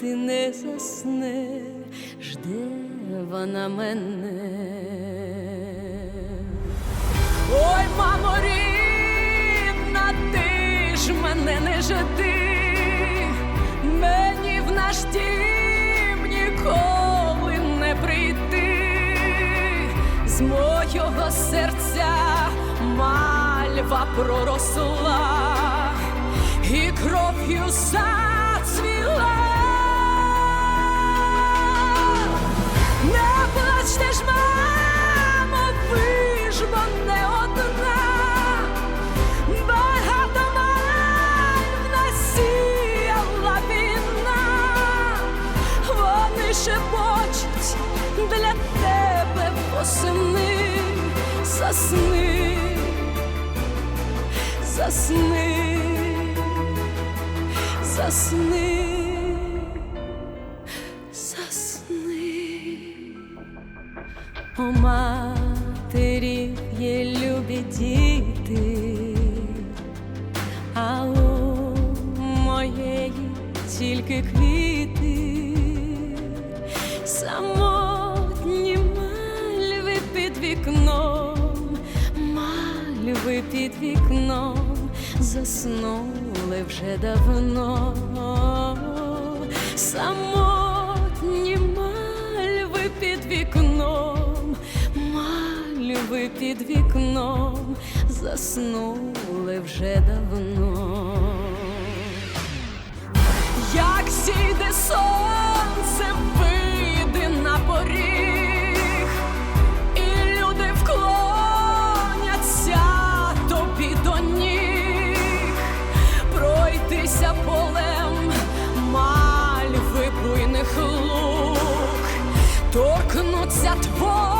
мати не засне, жде вона мене. Ой, мамо рідна, ти ж мене не жди, мені в наш дім ніколи не прийти, з мого серця мальва проросла і кров'ю зацвіла. Шепочуть для тебе восени, засни, засни, засни. У матері є любі діти, а у моєї тільки квіти, самотні мальви під вікном, мальви під вікном заснули вже давно. Самотні мальви під вікном, мальви під вікном заснули вже давно. Як сійде сонце, мальви